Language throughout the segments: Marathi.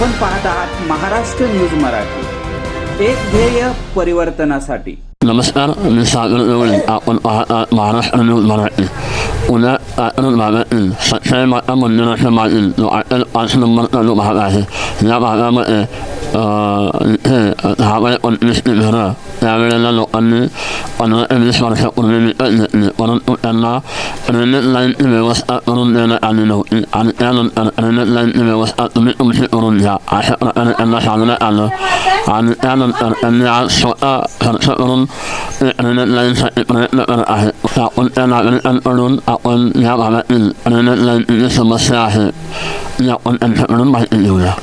आपण पाहत आहात महाराष्ट्र न्यूज मराठी. एक ध्येय परिवर्तनासाठी. नमस्कार मी सागर देवळे आपण पाहत आहात महाराष्ट्र न्यूज मराठी. पुण्यात भागातील सत्याई माता मंदिराच्या मागील जो अटल पाच नंबरचा जो भाग आहे या भागामध्ये दहा बाय पंचवीसची घरं त्यावेळेला लोकांनी पंधरा ते वर्षापूर्वी विकत घेतली परंतु त्यांना ड्रेनेज लाईनची व्यवस्था करून देण्यात आली नव्हती आणि त्यानंतर ड्रेनेज लाईनची व्यवस्था तुम्ही तुमची करून घ्या अशा प्रकारे त्यांना सांगण्यात आलं आणि त्यानंतर त्यांनी आज स्वतः खर्च करून ड्रेनेज लाईनसाठी प्रयत्न करत आहेत आपण त्या नागरिकांकडून आपण या भागातील ड्रेनेज लाईनची जी समस्या आहे ती आपण त्यांच्याकडून माहिती घेऊया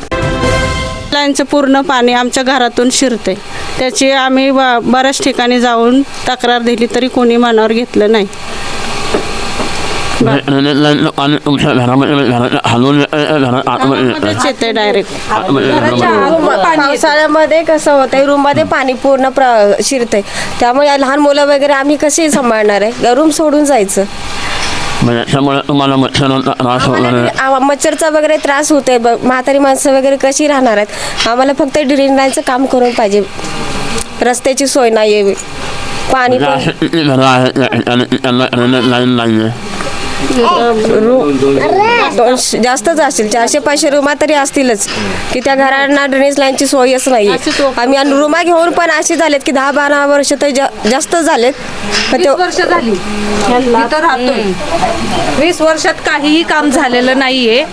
लाईनचं पूर्ण पाणी आमच्या घरातून शिरते त्याची आम्ही ब- बऱ्याच ठिकाणी जाऊन तक्रार दिली तरी कोणी मनावर घेतलं नाही. येतं डायरेक्ट पावसाळ्यामध्ये कसं होतंय रूममध्ये पाणी पूर्ण प्र शिरतंय. त्यामुळे लहान मुलं वगैरे आम्ही कशी सांभाळणार आहे? रूम सोडून जायचं. म्हणजे त्यामुळे तुम्हाला मच्छरांचा त्रास वगैरे आम्हा- मच्छरचा वगैरे त्रास होतोय ब- म्हातारी माणसं वगैरे कशी राहणार आहेत आम्हाला फक्त ड्रेन लाईनचं काम करून पाहिजे रस्त्याची सोय नाही आहे पाणी म्हणजे पण अशी किती घरं आहेत त्या ठिकाणी की त्यांना ड्रेनेज लाईन नाही आहे दोनशे जास्तच असतील. चारशे पाचशे रुमा तरी असतीलच. की त्या घरांना ड्रेनेज लाईनची सोयच नाही आम्ही आणि रुमा घेऊन पण असे झालेत की दहा बारा वर्ष तर जा- जास्त झालेत. पण ते- वर्ष झाली. इथं राहतोय. वीस वर्षात काहीही काम झालेलं नाहीये.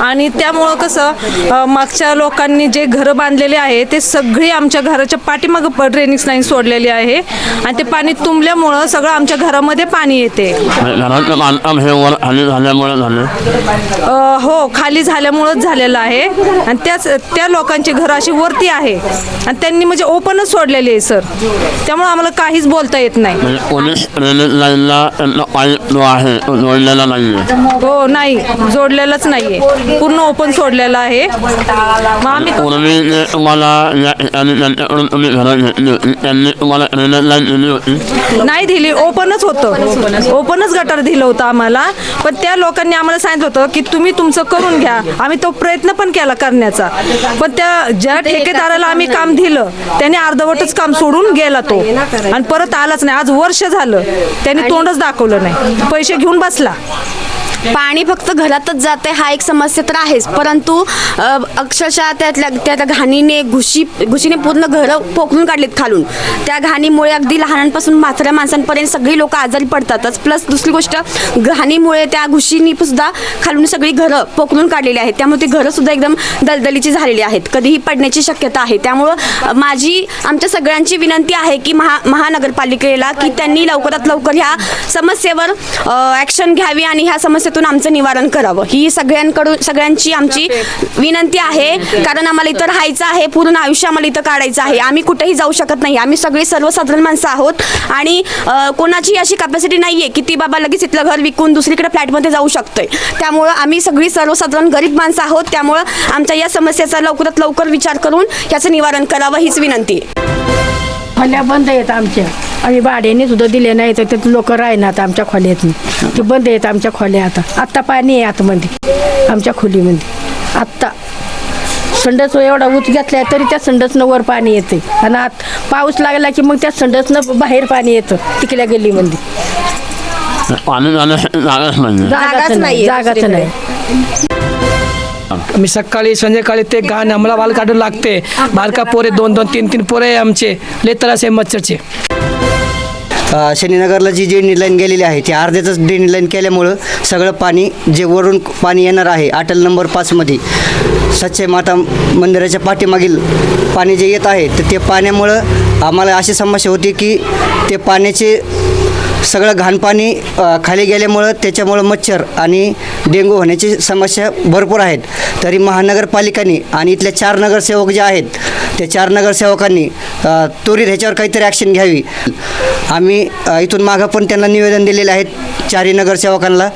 आणि त्यामुळं कसं अं, मागच्या लोकांनी जे घरं बांधलेले आहे ते सगळी आमच्या घराच्या पाठीमागं ड्रेनेज लाईन सोडलेली आहे. आणि ते पाणी तुंबल्यामुळं सगळं आमच्या घरामध्ये पाणी येते. हे वर खाली झाल्यामुळे झालं. अ, हो खाली झाल्यामुळंच झालेलं आहे. आणि त्याच त्या लोकांची घरं अशी वरती आहे. आणि त्यांनी म्हणजे ओपनच सोडलेली आहे सर. त्यामुळे आम्हाला काहीच बोलता येत नाही. म्हणजे पोलीस ड्रेनेज लाईनला त्यांना पाईप जो आहे तो जोडलेला नाही आहे हो नाही. जोडलेलंच नाहीये. पूर्ण ओपन सोडलेलं आहे. मग आम्ही पूर्वी जे तुम्हाला या ठिकाणी त्यांच्याकडून तुम्ही घरं घेतली होती. त्यांनी तुम्हाला ड्रेनेज लाईन दिली होती. नाही दिली. ओपनच होतं. ओपनच गटर दिलं होतं आम्हाला. पण त्या लोकांनी आम्हाला सांगितलं होतं की तुम्ही तुमचं करून घ्या. आम्ही तो प्रयत्न पण केला करण्याचा. पण त्या ज्या ठेकेदाराला आम्ही काम दिलं त्याने अर्धवटच काम सोडून गेला तो. आणि परत आलाच नाही. आज वर्ष झालं त्याने तोंडच दाखवलं नाही. पैसे घेऊन बसला. पाणी फक्त घरातच जाते हा एक समस्या तर आहेच. परंतु अ, अक्षरशः त्यातल्या त्या घाणीने घुशी घुशीने पूर्ण घरं पोखरून काढलीत खालून. त्या घाणीमुळे अगदी लहानांपासून म्हाताऱ्या माणसांपर्यंत सगळी लोक आजारी पडतातच. प्लस दुसरी गोष्ट घाणीमुळे त्या घुशीनी सुद्धा खालून सगळी घरं पोखरून काढलेली आहेत. त्यामुळे ती घरं सुद्धा एकदम दलदलीची झालेली आहेत. कधीही पडण्याची शक्यता आहे. त्यामुळं अ, माझी आमच्या सगळ्यांची विनंती आहे की महा महानगरपालिकेला की त्यांनी लवकरात लवकर ह्या समस्येवर ॲक्शन घ्यावी आणि ह्या समस्या समस्येतून आमचं निवारण करावं. ही सगळ्यांकडून सगळ्यांची आमची विनंती आहे. कारण आम्हाला इथं राहायचं आहे पूर्ण आयुष्य आम्हाला इथं काढायचं आहे. आम्ही कुठेही जाऊ शकत नाही. आम्ही सगळी सर्वसाधारण माणसं आहोत. आणि कोणाची अशी कॅपॅसिटी नाही आहे की ती बाबा लगेच इथलं घर विकून दुसरीकडे फ्लॅटमध्ये जाऊ शकतोय. त्यामुळं आम्ही सगळी सर्वसाधारण गरीब माणसं आहोत. त्यामुळं आमच्या या समस्येचा लवकरात लवकर विचार करून याचं निवारण करावं हीच विनंती. आहे खोल्या बंद आहेत आमच्या. आम्ही भाड्याने सुद्धा दिले नाही तर त्यात लोक राहणार आमच्या खोल्यात ते बंद आहेत आमच्या खोल्या आता. आत्ता पाणी आहे आतमध्ये आमच्या खोलीमध्ये. आत्ता. संडस एवढा उच घेतलाय तरी त्या संडसनं वर पाणी येते. आणि आत पाऊस लागला की मग त्या संडसनं बाहेर पाणी येतं तिकल्या गल्लीमध्ये. जागाच नाही. मी सकाळी संध्याकाळी ते घाण आम्हाला वाल काढून लागते. बारका पोरे दोन दोन तीन तीन पोरे आहे आमचे. लय त्रास आहे मच्छरचे. अ, शनीनगरला जी ड्रेन लाईन गेलेली आहे ती अर्ध्यातच ड्रेन लाईन केल्यामुळं सगळं पाणी जे वरून पाणी येणार आहे अटल नंबर पाचमध्ये सच्चे माता मंदिराच्या पाठीमागील पाणी जे येत आहे तर ते पाण्यामुळं आम्हाला अशी समस्या होती की ते पाण्याचे सगळं घाण पाणी खाली गेल्यामुळं त्याच्यामुळं मच्छर आणि डेंगू होण्याची समस्या भरपूर आहेत. तरी महानगरपालिकांनी आणि इथल्या चार नगरसेवक जे आहेत त्या चार नगरसेवकांनी त्वरित ह्याच्यावर काहीतरी ॲक्शन घ्यावी. आम्ही इथून मागं पण त्यांना निवेदन दिलेले आहेत चारही नगरसेवकांना.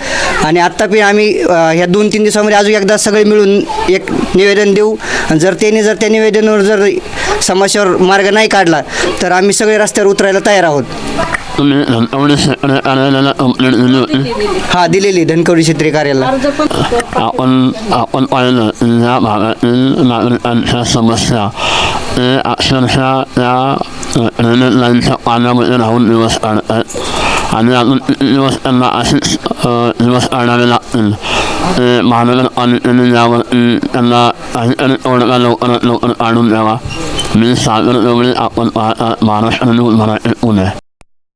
आणि आत्ता पण आम्ही ह्या दोन तीन दिवसामध्ये अजून एकदा सगळे मिळून एक निवेदन देऊ. आणि जर त्यांनी जर त्या निवेदनावर जर समस्यावर मार्ग नाही काढला तर आम्ही सगळे रस्त्यावर उतरायला तयार आहोत. हा दिलेली धनकवडी क्षेत्रीय कार्यालयाला आपण आपण पाहिलं या भागातील नागरिकांच्या समस्या ते अक्षरशः त्या रेल्वे लाईनच्या पाण्यामध्ये राहून दिवस काढतात. आणि अजून दिवस त्यांना असेच दिवस काढावे लागतील. ते महानगरपालिकेने यावरती त्यांना काहीतरी तोडगा लवकरात लवकर काढून द्यावा. मी सागर गवळी आपण पाहता महाराष्ट्र न्यूज मराठी पुणे